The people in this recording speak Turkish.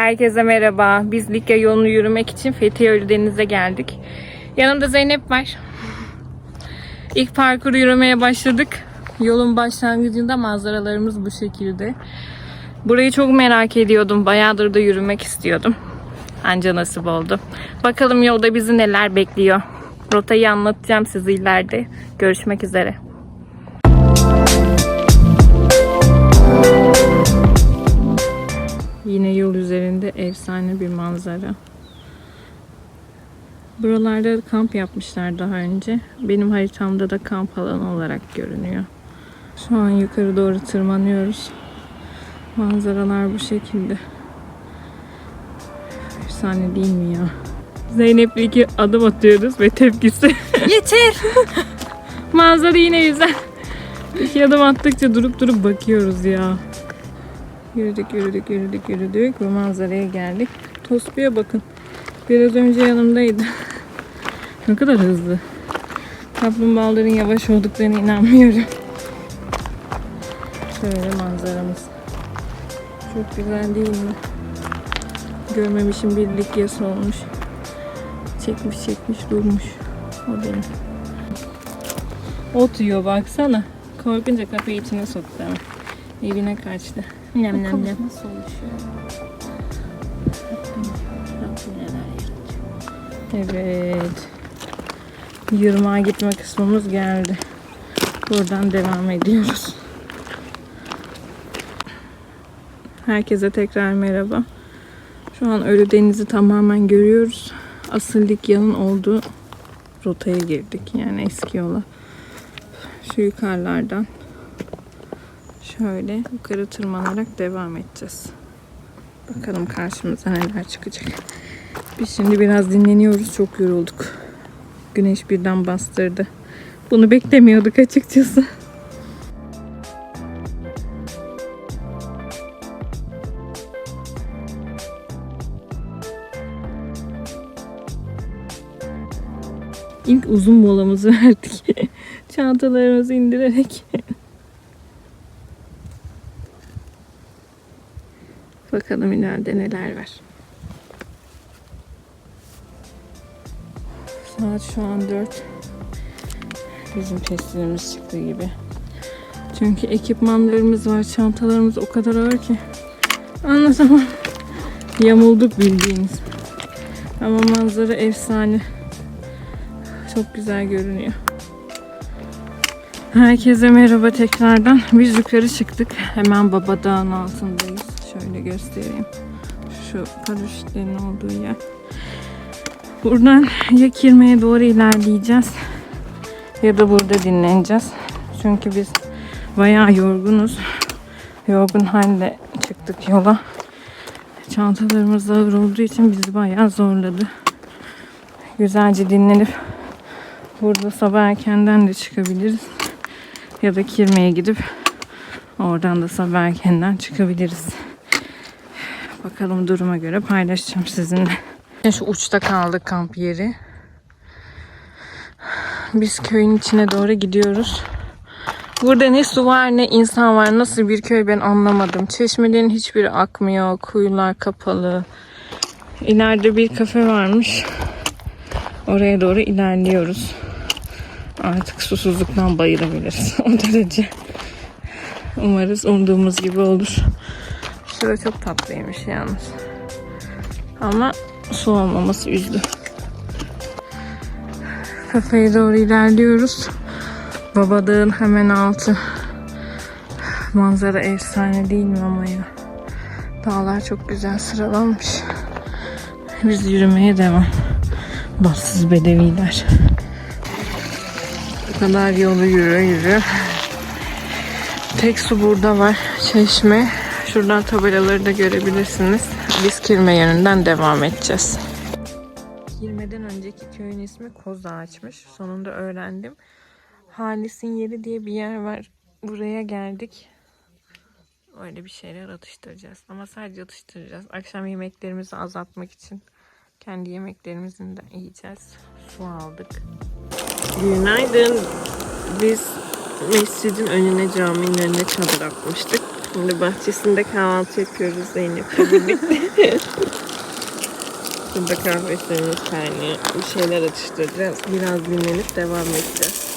Herkese merhaba. Biz Likya yolunu yürümek için Fethiye Ölüdeniz'e geldik. Yanımda Zeynep var. İlk parkuru yürümeye başladık. Yolun başlangıcında manzaralarımız bu şekilde. Burayı çok merak ediyordum. Bayağıdır da yürümek istiyordum. Anca nasip oldu. Bakalım yolda bizi neler bekliyor. Rotayı anlatacağım size ileride. Görüşmek üzere. Efsane bir manzara. Buralarda kamp yapmışlar daha önce. Benim haritamda da kamp alanı olarak görünüyor. Şu an yukarı doğru tırmanıyoruz. Manzaralar bu şekilde. Efsane değil mi ya? Zeynep'le iki adım atıyoruz ve tepkisi. Yeter. Manzara yine güzel. İki adım attıkça durup durup bakıyoruz ya. Yürüdük yürüdük yürüdük yürüdük ve manzaraya geldik. Tospi'ye bakın. Biraz önce yanımdaydı. ne kadar hızlı. Kaplumbağaların yavaş olduklarına inanmıyorum. Şöyle manzaramız. Çok güzel değil mi? Görmemişim birlik yası olmuş. Çekmiş çekmiş durmuş. O benim. Ot yiyor baksana. Korkunca kapıyı içine soktu ama. Evine kaçtı. Nem nem nem. Nasıl oluşuyor? Evet. Yırmağa gitme kısmımız geldi. Buradan devam ediyoruz. Herkese tekrar merhaba. Şu an Ölüdeniz'i tamamen görüyoruz. Asıl Likya'nın olduğu rotaya girdik. Yani eski yola. Şu yukarılardan şöyle yukarı tırmanarak devam edeceğiz. Bakalım karşımıza neler çıkacak. Biz şimdi biraz dinleniyoruz. Çok yorulduk. Güneş birden bastırdı. Bunu beklemiyorduk açıkçası. İlk uzun molamızı verdik. Çantalarımızı indirerek. Bakalım ileride neler var. Saat şu an 4. Bizim testlerimiz çıktı gibi. Çünkü ekipmanlarımız var, çantalarımız o kadar ağır ki. Anlatamam. Yamulduk bildiğiniz. Ama manzara efsane. Çok güzel görünüyor. Herkese merhaba tekrardan. Biz yukarı çıktık. Hemen Baba Dağı'nın altındayız. Şöyle göstereyim. Şu paraşütlerin olduğu yer. Buradan ya Kirme'ye doğru ilerleyeceğiz ya da burada dinleneceğiz. Çünkü biz bayağı yorgunuz. Yorgun halde çıktık yola. Çantalarımız ağır olduğu için bizi bayağı zorladı. Güzelce dinlenip burada sabah erkenden de çıkabiliriz. Ya da Kirme'ye gidip oradan da sabah erkenden çıkabiliriz. Bakalım duruma göre paylaşacağım sizinle. Şu uçta kaldık kamp yeri. Biz köyün içine doğru gidiyoruz. Burada ne su var ne insan var. Nasıl bir köy ben anlamadım. Çeşmelerin hiçbiri akmıyor. Kuyular kapalı. İleride bir kafe varmış. Oraya doğru ilerliyoruz. Artık susuzluktan bayılabiliriz. o derece. Umarız umduğumuz gibi olur. Şura çok tatlıymış yalnız. Ama su olmaması üzdü. Kafeye doğru ilerliyoruz. Babadağın hemen altı. Manzara efsane değil mi ama ya? Dağlar çok güzel sıralanmış. Biz yürümeye devam. Bassız bedeviler. Bu kadar yolu yürü yürü. Tek su burada var. Çeşme. Şuradan tabelaları da görebilirsiniz. Biz Kirme yönünden devam edeceğiz. Kirme'den önceki köyün ismi Koz Ağaç'mış. Sonunda öğrendim. Halis'in yeri diye bir yer var. Buraya geldik. Öyle bir şeyler atıştıracağız. Ama sadece atıştıracağız. Akşam yemeklerimizi azaltmak için kendi yemeklerimizi de yiyeceğiz. Su aldık. Günaydın. Biz mescidin önüne, caminin önüne çadır atmıştık. Şimdi bahçesinde kahvaltı yapıyoruz Zeynep'le birlikte. Burada kahve suyumuz kaynıyor. Bir şeyler atıştıracağız. Biraz dinlenip devam edeceğiz.